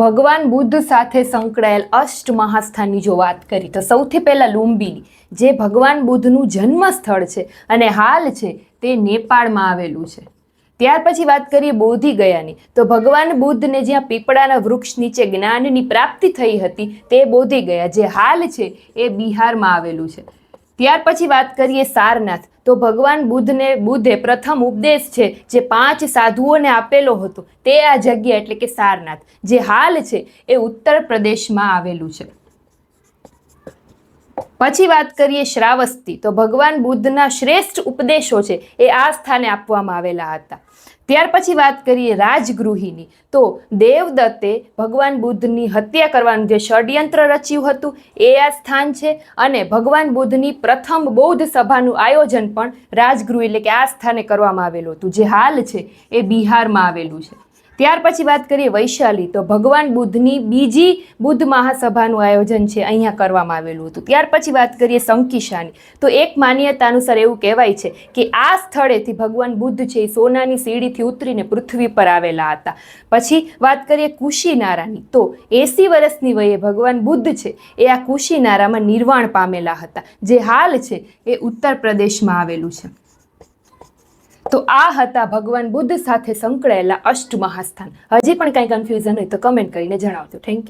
ભગવાન બુદ્ધ સાથે સંકળાયેલ અષ્ટ મહાસ્થાનની જો વાત કરી, તો સૌથી પહેલાં લુંબિની, જે ભગવાન બુદ્ધનું જન્મસ્થળ છે અને હાલ છે, તે નેપાળમાં આવેલું છે. ત્યાર પછી વાત કરીએ બોધિ ગયાની, તો ભગવાન બુદ્ધને જ્યાં પીપળાના વૃક્ષ નીચે જ્ઞાનની પ્રાપ્તિ થઈ હતી, તે બોધિ ગયા, જે હાલ છે, એ બિહારમાં આવેલું છે. ત્યાર પછી વાત કરીએ સારનાથ. તો ભગવાન બુદ્ધને, બુદ્ધે પ્રથમ ઉપદેશ છે જે પાંચ સાધુઓને આપેલો હતો તે આ જગ્યા એટલે કે સારનાથ. જે હાલ છે એ ઉત્તર પ્રદેશમાં આવેલું છે. પછી વાત કરીએ શ્રાવસ્તી. તો ભગવાન બુદ્ધના શ્રેષ્ઠ ઉપદેશો છે એ આ સ્થાને આપવામાં આવેલા હતા. ત્યાર પછી વાત કરીએ રાજગૃહિની. તો દેવદત્તે ભગવાન બુદ્ધની હત્યા કરવાનું જે ષડયંત્ર રચ્યું હતું એ આ સ્થાન છે અને ભગવાન બુદ્ધની પ્રથમ બૌદ્ધ સભાનું આયોજન પણ રાજગૃહ એટલે કે આ સ્થાને કરવામાં આવેલું હતું. જે હાલ છે એ બિહારમાં આવેલું છે. ત્યાર પછી વાત કરીએ વૈશાલી. તો ભગવાન બુદ્ધની બીજી બુદ્ધ મહાસભાનું આયોજન છે, અહીંયા કરવામાં આવેલું હતું. ત્યાર પછી વાત કરીએ સંકિશાની તો એક માન્યતા અનુસાર એવું કહેવાય છે કે આ સ્થળેથી ભગવાન બુદ્ધ છે એ સોનાની સીડીથી ઉતરીને પૃથ્વી પર આવેલા હતા. પછી વાત કરીએ કુશીનારાની. તો એસી વર્ષની વયે ભગવાન બુદ્ધ છે એ આ કુશીનારામાં નિર્વાણ પામેલા હતા. જે હાલ છે એ ઉત્તર પ્રદેશમાં આવેલું છે. તો આ હતા ભગવાન બુદ્ધ સાથે સંકળાયેલા અષ્ટ મહાસ્થાન હજી પણ કંઈ કન્ફ્યુઝન હોય તો કમેન્ટ કરીને જણાવજો. Thank you